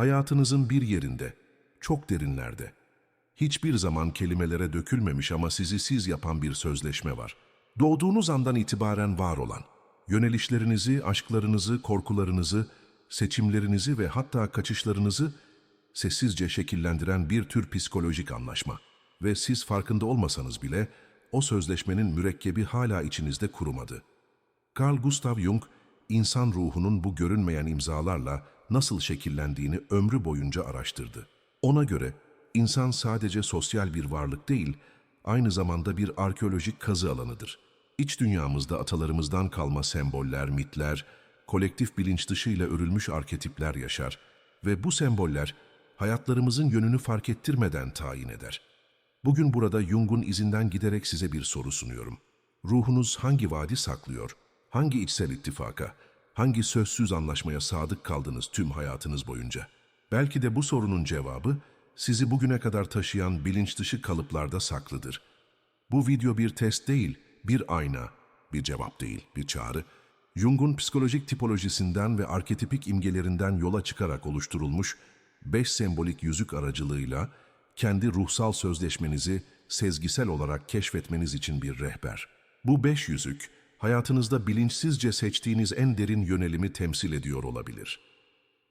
Hayatınızın bir yerinde, çok derinlerde. Hiçbir zaman kelimelere dökülmemiş ama sizi siz yapan bir sözleşme var. Doğduğunuz andan itibaren var olan, yönelişlerinizi, aşklarınızı, korkularınızı, seçimlerinizi ve hatta kaçışlarınızı sessizce şekillendiren bir tür psikolojik anlaşma. Ve siz farkında olmasanız bile o sözleşmenin mürekkebi hala içinizde kurumadı. Carl Gustav Jung, insan ruhunun bu görünmeyen imzalarla nasıl şekillendiğini ömrü boyunca araştırdı. Ona göre insan sadece sosyal bir varlık değil, aynı zamanda bir arkeolojik kazı alanıdır. İç dünyamızda atalarımızdan kalma semboller, mitler, kolektif bilinç dışıyla örülmüş arketipler yaşar ve bu semboller hayatlarımızın yönünü fark ettirmeden tayin eder. Bugün burada Jung'un izinden giderek size bir soru sunuyorum. Ruhunuz hangi vaadi saklıyor? Hangi içsel ittifaka? Hangi sözsüz anlaşmaya sadık kaldınız tüm hayatınız boyunca? Belki de bu sorunun cevabı sizi bugüne kadar taşıyan bilinç dışı kalıplarda saklıdır. Bu video bir test değil, bir ayna, bir cevap değil, bir çağrı. Jung'un psikolojik tipolojisinden ve arketipik imgelerinden yola çıkarak oluşturulmuş beş sembolik yüzük aracılığıyla kendi ruhsal sözleşmenizi sezgisel olarak keşfetmeniz için bir rehber. Bu beş yüzük, hayatınızda bilinçsizce seçtiğiniz en derin yönelimi temsil ediyor olabilir.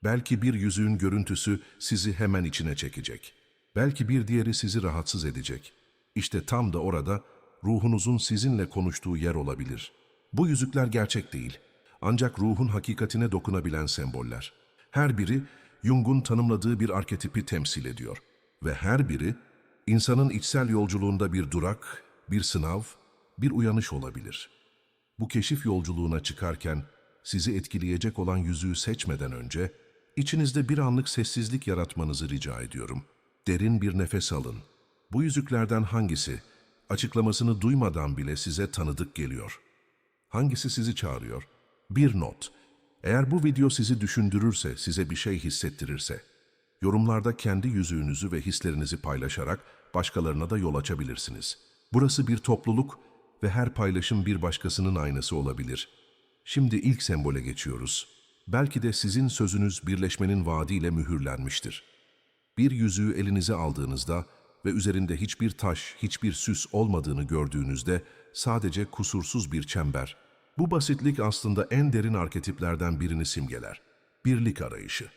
Belki bir yüzüğün görüntüsü sizi hemen içine çekecek. Belki bir diğeri sizi rahatsız edecek. İşte tam da orada ruhunuzun sizinle konuştuğu yer olabilir. Bu yüzükler gerçek değil. Ancak ruhun hakikatine dokunabilen semboller. Her biri Jung'un tanımladığı bir arketipi temsil ediyor. Ve her biri insanın içsel yolculuğunda bir durak, bir sınav, bir uyanış olabilir. Bu keşif yolculuğuna çıkarken sizi etkileyecek olan yüzüğü seçmeden önce içinizde bir anlık sessizlik yaratmanızı rica ediyorum. Derin bir nefes alın. Bu yüzüklerden hangisi açıklamasını duymadan bile size tanıdık geliyor? Hangisi sizi çağırıyor? Bir not. Eğer bu video sizi düşündürürse, size bir şey hissettirirse, yorumlarda kendi yüzüğünüzü ve hislerinizi paylaşarak başkalarına da yol açabilirsiniz. Burası bir topluluk ve her paylaşım bir başkasının aynası olabilir. Şimdi ilk sembole geçiyoruz. Belki de sizin sözünüz birleşmenin vaadiyle mühürlenmiştir. Bir yüzüğü elinize aldığınızda ve üzerinde hiçbir taş, hiçbir süs olmadığını gördüğünüzde sadece kusursuz bir çember. Bu basitlik aslında en derin arketiplerden birini simgeler. Birlik arayışı.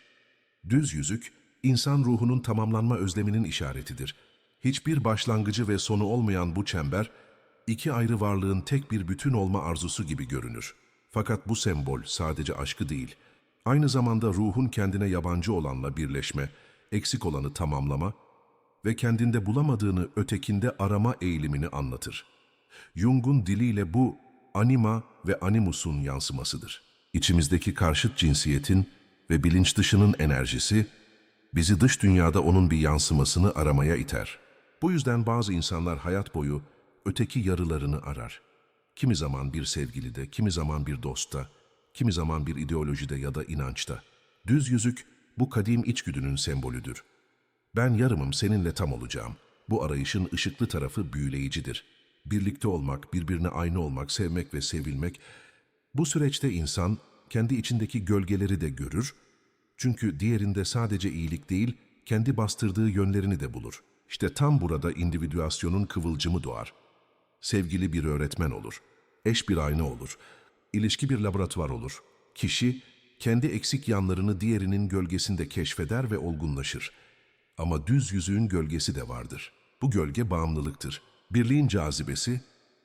Düz yüzük, insan ruhunun tamamlanma özleminin işaretidir. Hiçbir başlangıcı ve sonu olmayan bu çember, iki ayrı varlığın tek bir bütün olma arzusu gibi görünür. Fakat bu sembol sadece aşkı değil, aynı zamanda ruhun kendine yabancı olanla birleşme, eksik olanı tamamlama ve kendinde bulamadığını ötekinde arama eğilimini anlatır. Jung'un diliyle bu anima ve animusun yansımasıdır. İçimizdeki karşıt cinsiyetin ve bilinç dışının enerjisi, bizi dış dünyada onun bir yansımasını aramaya iter. Bu yüzden bazı insanlar hayat boyu öteki yarılarını arar. Kimi zaman bir sevgilide, kimi zaman bir dostta, kimi zaman bir ideolojide ya da inançta. Düz yüzük bu kadim içgüdünün sembolüdür. Ben yarımım seninle tam olacağım. Bu arayışın ışıklı tarafı büyüleyicidir. Birlikte olmak, birbirine aynı olmak, sevmek ve sevilmek. Bu süreçte insan kendi içindeki gölgeleri de görür. Çünkü diğerinde sadece iyilik değil, kendi bastırdığı yönlerini de bulur. İşte tam burada individüasyonun kıvılcımı doğar. Sevgili bir öğretmen olur. Eş bir ayna olur. İlişki bir laboratuvar olur. Kişi kendi eksik yanlarını diğerinin gölgesinde keşfeder ve olgunlaşır. Ama düz yüzüğün gölgesi de vardır. Bu gölge bağımlılıktır. Birliğin cazibesi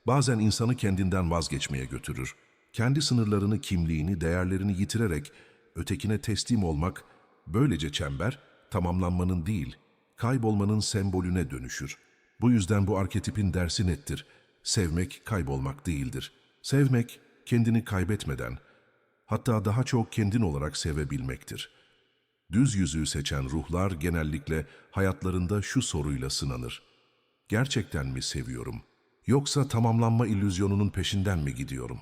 bazen insanı kendinden vazgeçmeye götürür. Kendi sınırlarını, kimliğini, değerlerini yitirerek ötekine teslim olmak, böylece çember tamamlanmanın değil, kaybolmanın sembolüne dönüşür. Bu yüzden bu arketipin dersi nettir. Sevmek kaybolmak değildir. Sevmek kendini kaybetmeden, hatta daha çok kendin olarak sevebilmektir. Düz yüzüğü seçen ruhlar genellikle hayatlarında şu soruyla sınanır. Gerçekten mi seviyorum? Yoksa tamamlanma illüzyonunun peşinden mi gidiyorum?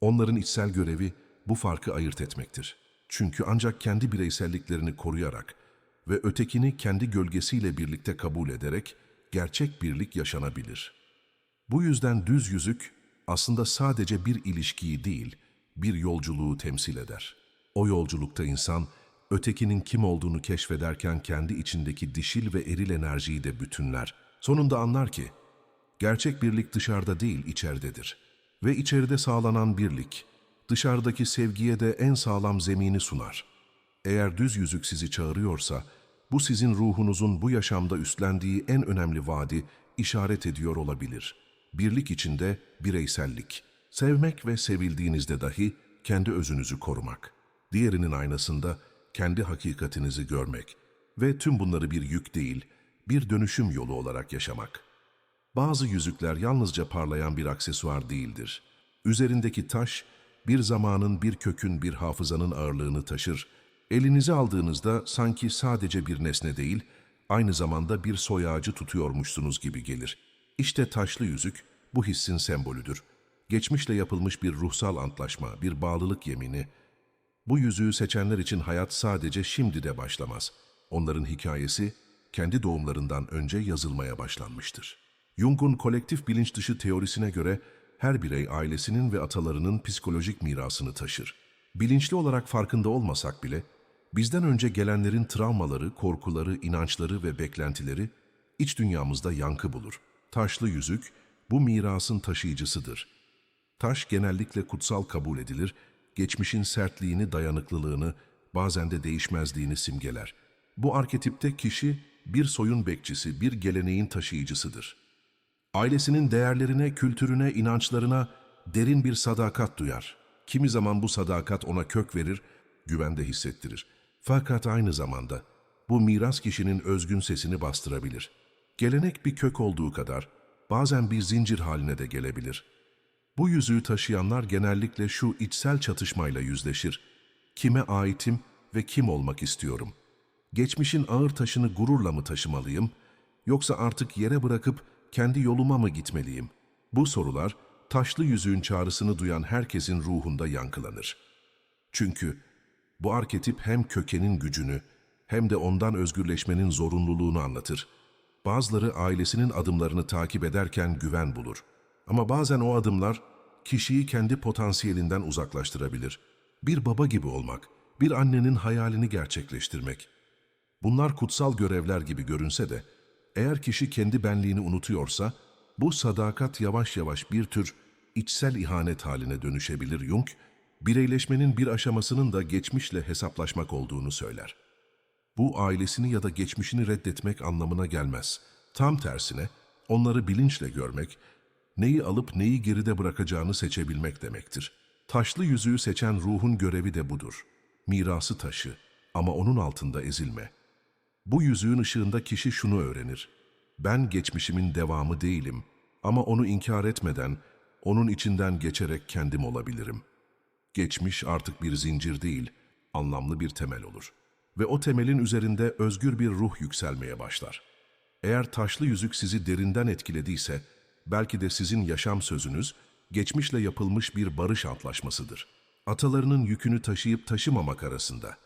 Onların içsel görevi bu farkı ayırt etmektir. Çünkü ancak kendi bireyselliklerini koruyarak ve ötekini kendi gölgesiyle birlikte kabul ederek gerçek birlik yaşanabilir. Bu yüzden düz yüzük aslında sadece bir ilişkiyi değil, bir yolculuğu temsil eder. O yolculukta insan ötekinin kim olduğunu keşfederken kendi içindeki dişil ve eril enerjiyi de bütünler. Sonunda anlar ki, gerçek birlik dışarıda değil içeridedir. Ve içeride sağlanan birlik, dışarıdaki sevgiye de en sağlam zemini sunar. Eğer düz yüzük sizi çağırıyorsa, bu sizin ruhunuzun bu yaşamda üstlendiği en önemli vaadi işaret ediyor olabilir. Birlik içinde bireysellik, sevmek ve sevildiğinizde dahi kendi özünüzü korumak, diğerinin aynasında kendi hakikatinizi görmek ve tüm bunları bir yük değil, bir dönüşüm yolu olarak yaşamak. Bazı yüzükler yalnızca parlayan bir aksesuar değildir. Üzerindeki taş, bir zamanın, bir kökün, bir hafızanın ağırlığını taşır. Elinize aldığınızda sanki sadece bir nesne değil, aynı zamanda bir soy ağacı tutuyormuşsunuz gibi gelir. İşte taşlı yüzük bu hissin sembolüdür. Geçmişle yapılmış bir ruhsal antlaşma, bir bağlılık yemini. Bu yüzüğü seçenler için hayat sadece şimdi de başlamaz. Onların hikayesi kendi doğumlarından önce yazılmaya başlanmıştır. Jung'un kolektif bilinç dışı teorisine göre her birey ailesinin ve atalarının psikolojik mirasını taşır. Bilinçli olarak farkında olmasak bile bizden önce gelenlerin travmaları, korkuları, inançları ve beklentileri iç dünyamızda yankı bulur. Taşlı yüzük bu mirasın taşıyıcısıdır. Taş genellikle kutsal kabul edilir, geçmişin sertliğini, dayanıklılığını, bazen de değişmezliğini simgeler. Bu arketipte kişi bir soyun bekçisi, bir geleneğin taşıyıcısıdır. Ailesinin değerlerine, kültürüne, inançlarına derin bir sadakat duyar. Kimi zaman bu sadakat ona kök verir, güvende hissettirir. Fakat aynı zamanda bu miras kişinin özgün sesini bastırabilir. Gelenek bir kök olduğu kadar bazen bir zincir haline de gelebilir. Bu yüzüğü taşıyanlar genellikle şu içsel çatışmayla yüzleşir. Kime aitim ve kim olmak istiyorum? Geçmişin ağır taşını gururla mı taşımalıyım? Yoksa artık yere bırakıp kendi yoluma mı gitmeliyim? Bu sorular taşlı yüzüğün çağrısını duyan herkesin ruhunda yankılanır. Çünkü bu arketip hem kökenin gücünü hem de ondan özgürleşmenin zorunluluğunu anlatır. Bazıları ailesinin adımlarını takip ederken güven bulur. Ama bazen o adımlar kişiyi kendi potansiyelinden uzaklaştırabilir. Bir baba gibi olmak, bir annenin hayalini gerçekleştirmek. Bunlar kutsal görevler gibi görünse de, eğer kişi kendi benliğini unutuyorsa, bu sadakat yavaş yavaş bir tür içsel ihanet haline dönüşebilir Jung, bireyleşmenin bir aşamasının da geçmişle hesaplaşmak olduğunu söyler. Bu ailesini ya da geçmişini reddetmek anlamına gelmez. Tam tersine onları bilinçle görmek, neyi alıp neyi geride bırakacağını seçebilmek demektir. Taşlı yüzüğü seçen ruhun görevi de budur. Mirası taşı ama onun altında ezilme. Bu yüzüğün ışığında kişi şunu öğrenir. Ben geçmişimin devamı değilim ama onu inkar etmeden, onun içinden geçerek kendim olabilirim. Geçmiş artık bir zincir değil, anlamlı bir temel olur. Ve o temelin üzerinde özgür bir ruh yükselmeye başlar. Eğer taşlı yüzük sizi derinden etkilediyse, belki de sizin yaşam sözünüz, geçmişle yapılmış bir barış antlaşmasıdır. Atalarının yükünü taşıyıp taşımamak arasında,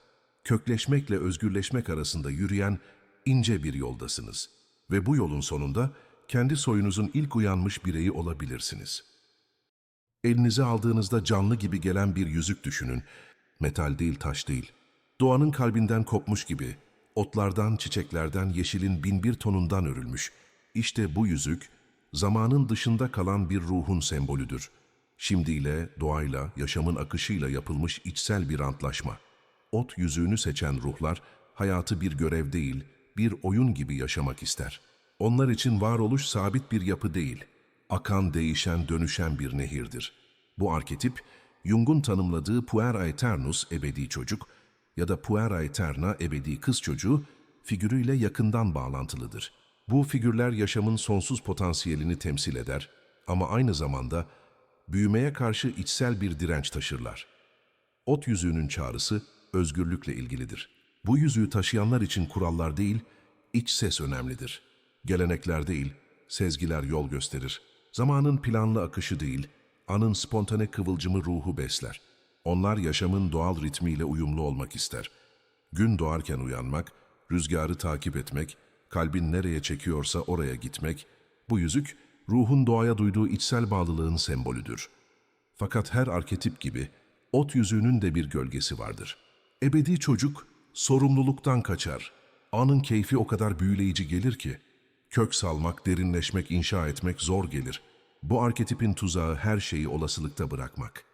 kökleşmekle özgürleşmek arasında yürüyen ince bir yoldasınız. Ve bu yolun sonunda kendi soyunuzun ilk uyanmış bireyi olabilirsiniz. Elinize aldığınızda canlı gibi gelen bir yüzük düşünün. Metal değil, taş değil. Doğanın kalbinden kopmuş gibi, otlardan, çiçeklerden, yeşilin binbir tonundan örülmüş. İşte bu yüzük, zamanın dışında kalan bir ruhun sembolüdür. Şimdiyle, doğayla, yaşamın akışıyla yapılmış içsel bir antlaşma. Ot yüzüğünü seçen ruhlar, hayatı bir görev değil, bir oyun gibi yaşamak ister. Onlar için varoluş sabit bir yapı değil, akan, değişen, dönüşen bir nehirdir. Bu arketip, Jung'un tanımladığı puer aeternus ebedi çocuk ya da puer aeterna ebedi kız çocuğu figürüyle yakından bağlantılıdır. Bu figürler yaşamın sonsuz potansiyelini temsil eder ama aynı zamanda büyümeye karşı içsel bir direnç taşırlar. Ot yüzüğünün çağrısı özgürlükle ilgilidir. Bu yüzüğü taşıyanlar için kurallar değil, iç ses önemlidir. Gelenekler değil, sezgiler yol gösterir. Zamanın planlı akışı değil, anın spontane kıvılcımı ruhu besler. Onlar yaşamın doğal ritmiyle uyumlu olmak ister. Gün doğarken uyanmak, rüzgarı takip etmek, kalbin nereye çekiyorsa oraya gitmek, bu yüzük ruhun doğaya duyduğu içsel bağlılığın sembolüdür. Fakat her arketip gibi ot yüzüğünün de bir gölgesi vardır. Ebedi çocuk sorumluluktan kaçar. Anın keyfi o kadar büyüleyici gelir ki, kök salmak, derinleşmek, inşa etmek zor gelir. Bu arketipin tuzağı her şeyi olasılıkta bırakmak.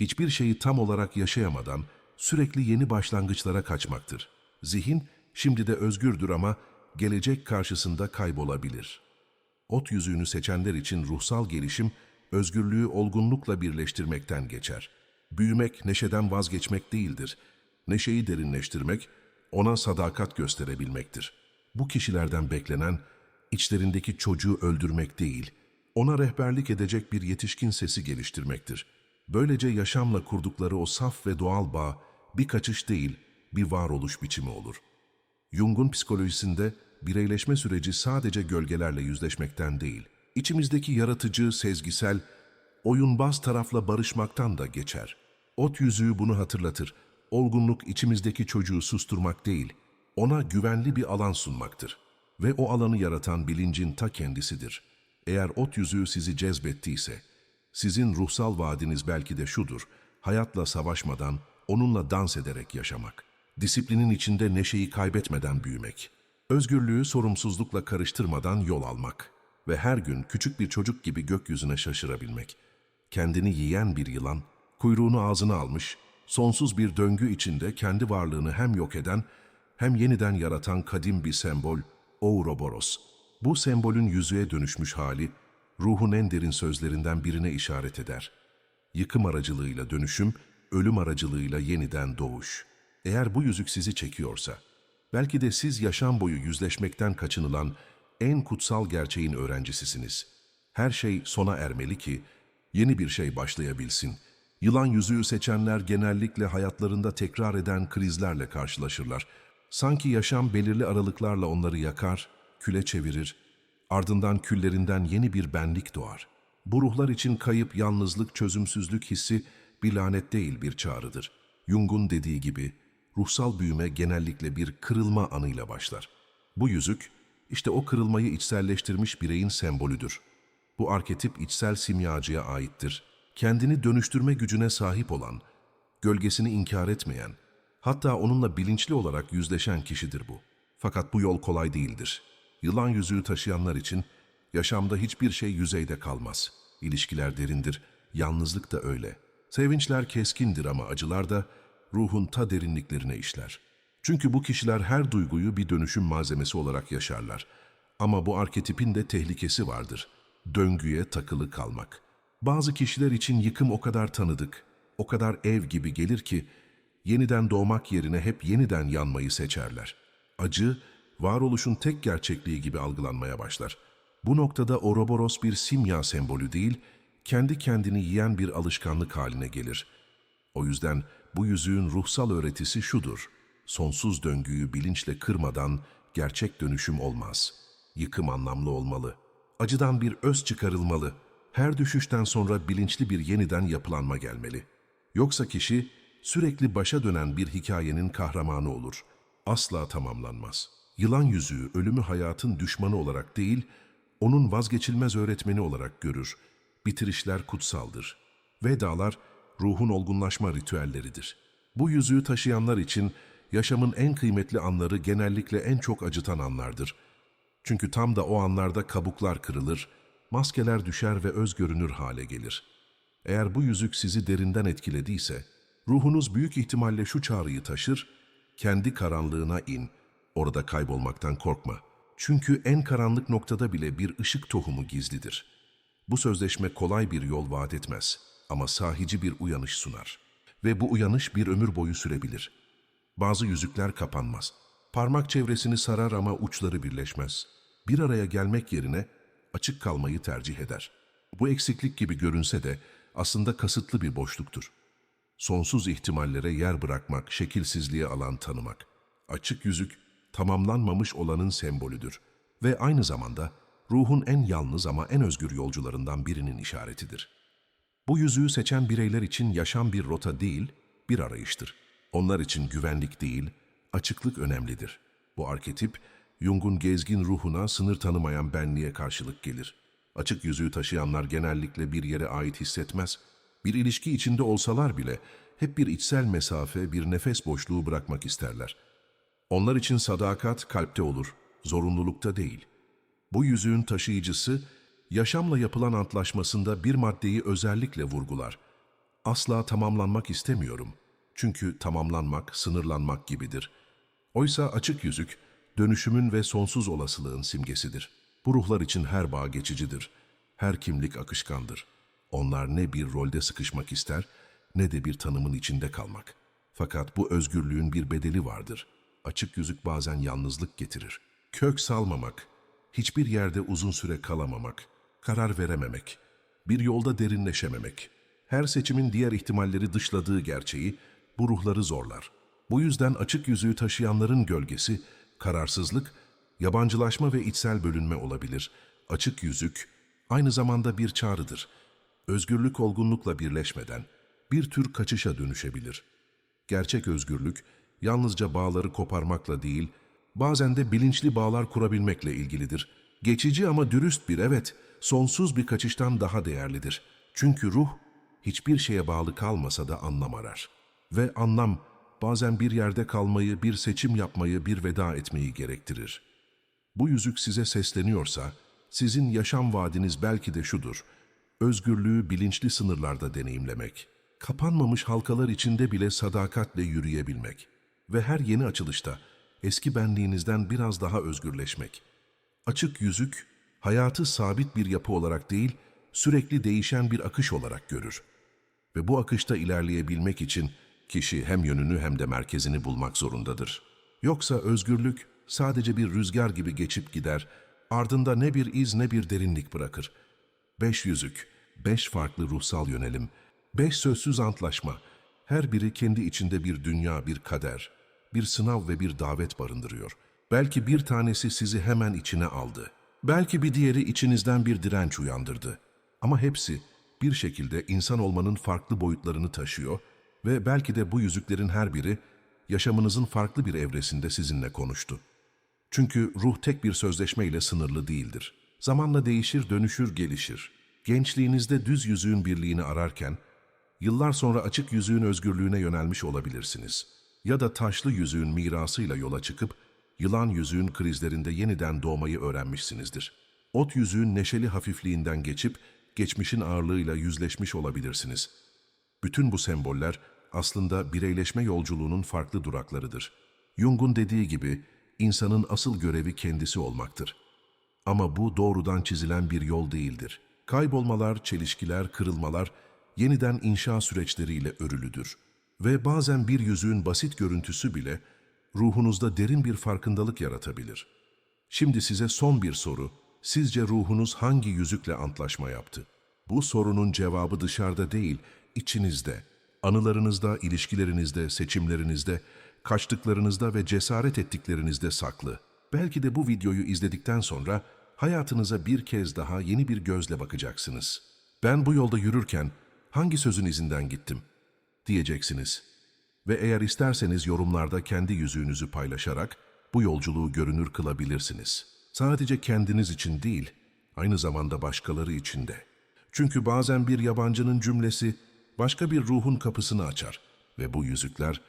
Hiçbir şeyi tam olarak yaşayamadan sürekli yeni başlangıçlara kaçmaktır. Zihin şimdi de özgürdür ama gelecek karşısında kaybolabilir. Ot yüzüğünü seçenler için ruhsal gelişim, özgürlüğü olgunlukla birleştirmekten geçer. Büyümek, neşeden vazgeçmek değildir. Neşeyi derinleştirmek, ona sadakat gösterebilmektir. Bu kişilerden beklenen, içlerindeki çocuğu öldürmek değil, ona rehberlik edecek bir yetişkin sesi geliştirmektir. Böylece yaşamla kurdukları o saf ve doğal bağ, bir kaçış değil, bir varoluş biçimi olur. Jung'un psikolojisinde bireyleşme süreci sadece gölgelerle yüzleşmekten değil, içimizdeki yaratıcı, sezgisel, oyunbaz tarafla barışmaktan da geçer. Ot yüzüğü bunu hatırlatır. Olgunluk içimizdeki çocuğu susturmak değil, ona güvenli bir alan sunmaktır. Ve o alanı yaratan bilincin ta kendisidir. Eğer ot yüzüğü sizi cezbettiyse, sizin ruhsal vaadiniz belki de şudur, hayatla savaşmadan, onunla dans ederek yaşamak. Disiplinin içinde neşeyi kaybetmeden büyümek. Özgürlüğü sorumsuzlukla karıştırmadan yol almak. Ve her gün küçük bir çocuk gibi gökyüzüne şaşırabilmek. Kendini yiyen bir yılan, kuyruğunu ağzına almış, sonsuz bir döngü içinde kendi varlığını hem yok eden hem yeniden yaratan kadim bir sembol, Ouroboros. Bu sembolün yüzüğe dönüşmüş hali, ruhun en derin sözlerinden birine işaret eder. Yıkım aracılığıyla dönüşüm, ölüm aracılığıyla yeniden doğuş. Eğer bu yüzük sizi çekiyorsa, belki de siz yaşam boyu yüzleşmekten kaçınılan en kutsal gerçeğin öğrencisisiniz. Her şey sona ermeli ki yeni bir şey başlayabilsin. Yılan yüzüğü seçenler genellikle hayatlarında tekrar eden krizlerle karşılaşırlar. Sanki yaşam belirli aralıklarla onları yakar, küle çevirir, ardından küllerinden yeni bir benlik doğar. Bu ruhlar için kayıp, yalnızlık, çözümsüzlük hissi bir lanet değil bir çağrıdır. Jung'un dediği gibi ruhsal büyüme genellikle bir kırılma anıyla başlar. Bu yüzük işte o kırılmayı içselleştirmiş bireyin sembolüdür. Bu arketip içsel simyacıya aittir. Kendini dönüştürme gücüne sahip olan, gölgesini inkar etmeyen, hatta onunla bilinçli olarak yüzleşen kişidir bu. Fakat bu yol kolay değildir. Yılan yüzüğü taşıyanlar için yaşamda hiçbir şey yüzeyde kalmaz. İlişkiler derindir, yalnızlık da öyle. Sevinçler keskindir ama acılar da ruhun ta derinliklerine işler. Çünkü bu kişiler her duyguyu bir dönüşüm malzemesi olarak yaşarlar. Ama bu arketipin de tehlikesi vardır. Döngüye takılı kalmak. Bazı kişiler için yıkım o kadar tanıdık, o kadar ev gibi gelir ki yeniden doğmak yerine hep yeniden yanmayı seçerler. Acı, varoluşun tek gerçekliği gibi algılanmaya başlar. Bu noktada Ouroboros bir simya sembolü değil, kendi kendini yiyen bir alışkanlık haline gelir. O yüzden bu yüzüğün ruhsal öğretisi şudur. Sonsuz döngüyü bilinçle kırmadan gerçek dönüşüm olmaz. Yıkım anlamlı olmalı. Acıdan bir öz çıkarılmalı. Her düşüşten sonra bilinçli bir yeniden yapılanma gelmeli. Yoksa kişi sürekli başa dönen bir hikayenin kahramanı olur. Asla tamamlanmaz. Yılan yüzüğü ölümü hayatın düşmanı olarak değil, onun vazgeçilmez öğretmeni olarak görür. Bitirişler kutsaldır. Vedalar ruhun olgunlaşma ritüelleridir. Bu yüzüğü taşıyanlar için yaşamın en kıymetli anları genellikle en çok acıtan anlardır. Çünkü tam da o anlarda kabuklar kırılır, maskeler düşer ve öz görünür hale gelir. Eğer bu yüzük sizi derinden etkilediyse, ruhunuz büyük ihtimalle şu çağrıyı taşır, kendi karanlığına in, orada kaybolmaktan korkma. Çünkü en karanlık noktada bile bir ışık tohumu gizlidir. Bu sözleşme kolay bir yol vaat etmez ama sahici bir uyanış sunar. Ve bu uyanış bir ömür boyu sürebilir. Bazı yüzükler kapanmaz. Parmak çevresini sarar ama uçları birleşmez. Bir araya gelmek yerine açık kalmayı tercih eder. Bu eksiklik gibi görünse de aslında kasıtlı bir boşluktur. Sonsuz ihtimallere yer bırakmak, şekilsizliğe alan tanımak. Açık yüzük, tamamlanmamış olanın sembolüdür ve aynı zamanda ruhun en yalnız ama en özgür yolcularından birinin işaretidir. Bu yüzüğü seçen bireyler için yaşam bir rota değil, bir arayıştır. Onlar için güvenlik değil, açıklık önemlidir. Bu arketip, Jung'un gezgin ruhuna sınır tanımayan benliğe karşılık gelir. Açık yüzüğü taşıyanlar genellikle bir yere ait hissetmez. Bir ilişki içinde olsalar bile hep bir içsel mesafe, bir nefes boşluğu bırakmak isterler. Onlar için sadakat kalpte olur, zorunlulukta değil. Bu yüzüğün taşıyıcısı, yaşamla yapılan antlaşmasında bir maddeyi özellikle vurgular. Asla tamamlanmak istemiyorum. Çünkü tamamlanmak, sınırlanmak gibidir. Oysa açık yüzük, dönüşümün ve sonsuz olasılığın simgesidir. Bu ruhlar için her bağ geçicidir. Her kimlik akışkandır. Onlar ne bir rolde sıkışmak ister, ne de bir tanımın içinde kalmak. Fakat bu özgürlüğün bir bedeli vardır. Açık yüzük bazen yalnızlık getirir. Kök salmamak, hiçbir yerde uzun süre kalamamak, karar verememek, bir yolda derinleşememek, her seçimin diğer ihtimalleri dışladığı gerçeği bu ruhları zorlar. Bu yüzden açık yüzüğü taşıyanların gölgesi, kararsızlık, yabancılaşma ve içsel bölünme olabilir. Açık yüzük aynı zamanda bir çağrıdır. Özgürlük olgunlukla birleşmeden bir tür kaçışa dönüşebilir. Gerçek özgürlük yalnızca bağları koparmakla değil, bazen de bilinçli bağlar kurabilmekle ilgilidir. Geçici ama dürüst bir evet, sonsuz bir kaçıştan daha değerlidir. Çünkü ruh hiçbir şeye bağlı kalmasa da anlam arar. Ve anlam bazen bir yerde kalmayı, bir seçim yapmayı, bir veda etmeyi gerektirir. Bu yüzük size sesleniyorsa, sizin yaşam vaadiniz belki de şudur. Özgürlüğü bilinçli sınırlarda deneyimlemek. Kapanmamış halkalar içinde bile sadakatle yürüyebilmek. Ve her yeni açılışta eski benliğinizden biraz daha özgürleşmek. Açık yüzük, hayatı sabit bir yapı olarak değil, sürekli değişen bir akış olarak görür. Ve bu akışta ilerleyebilmek için kişi hem yönünü hem de merkezini bulmak zorundadır. Yoksa özgürlük sadece bir rüzgar gibi geçip gider, ardında ne bir iz ne bir derinlik bırakır. Beş yüzük, beş farklı ruhsal yönelim, beş sözsüz antlaşma, her biri kendi içinde bir dünya, bir kader, bir sınav ve bir davet barındırıyor. Belki bir tanesi sizi hemen içine aldı. Belki bir diğeri içinizden bir direnç uyandırdı. Ama hepsi bir şekilde insan olmanın farklı boyutlarını taşıyor ve belki de bu yüzüklerin her biri yaşamınızın farklı bir evresinde sizinle konuştu. Çünkü ruh tek bir sözleşmeyle sınırlı değildir. Zamanla değişir, dönüşür, gelişir. Gençliğinizde düz yüzüğün birliğini ararken, yıllar sonra açık yüzüğün özgürlüğüne yönelmiş olabilirsiniz. Ya da taşlı yüzüğün mirasıyla yola çıkıp, yılan yüzüğün krizlerinde yeniden doğmayı öğrenmişsinizdir. Ot yüzüğün neşeli hafifliğinden geçip, geçmişin ağırlığıyla yüzleşmiş olabilirsiniz. Bütün bu semboller aslında bireyleşme yolculuğunun farklı duraklarıdır. Jung'un dediği gibi insanın asıl görevi kendisi olmaktır. Ama bu doğrudan çizilen bir yol değildir. Kaybolmalar, çelişkiler, kırılmalar yeniden inşa süreçleriyle örülüdür. Ve bazen bir yüzüğün basit görüntüsü bile ruhunuzda derin bir farkındalık yaratabilir. Şimdi size son bir soru. Sizce ruhunuz hangi yüzükle antlaşma yaptı? Bu sorunun cevabı dışarıda değil, içinizde, anılarınızda, ilişkilerinizde, seçimlerinizde, kaçtıklarınızda ve cesaret ettiklerinizde saklı. Belki de bu videoyu izledikten sonra hayatınıza bir kez daha yeni bir gözle bakacaksınız. Ben bu yolda yürürken hangi sözün izinden gittim? Diyeceksiniz. Ve eğer isterseniz yorumlarda kendi yüzüğünüzü paylaşarak bu yolculuğu görünür kılabilirsiniz. Sadece kendiniz için değil, aynı zamanda başkaları için de. Çünkü bazen bir yabancının cümlesi başka bir ruhun kapısını açar ve bu yüzükler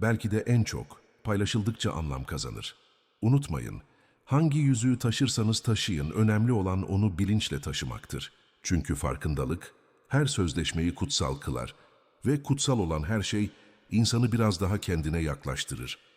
belki de en çok paylaşıldıkça anlam kazanır. Unutmayın, hangi yüzüğü taşırsanız taşıyın, önemli olan onu bilinçle taşımaktır. Çünkü farkındalık her sözleşmeyi kutsal kılar ve kutsal olan her şey insanı biraz daha kendine yaklaştırır.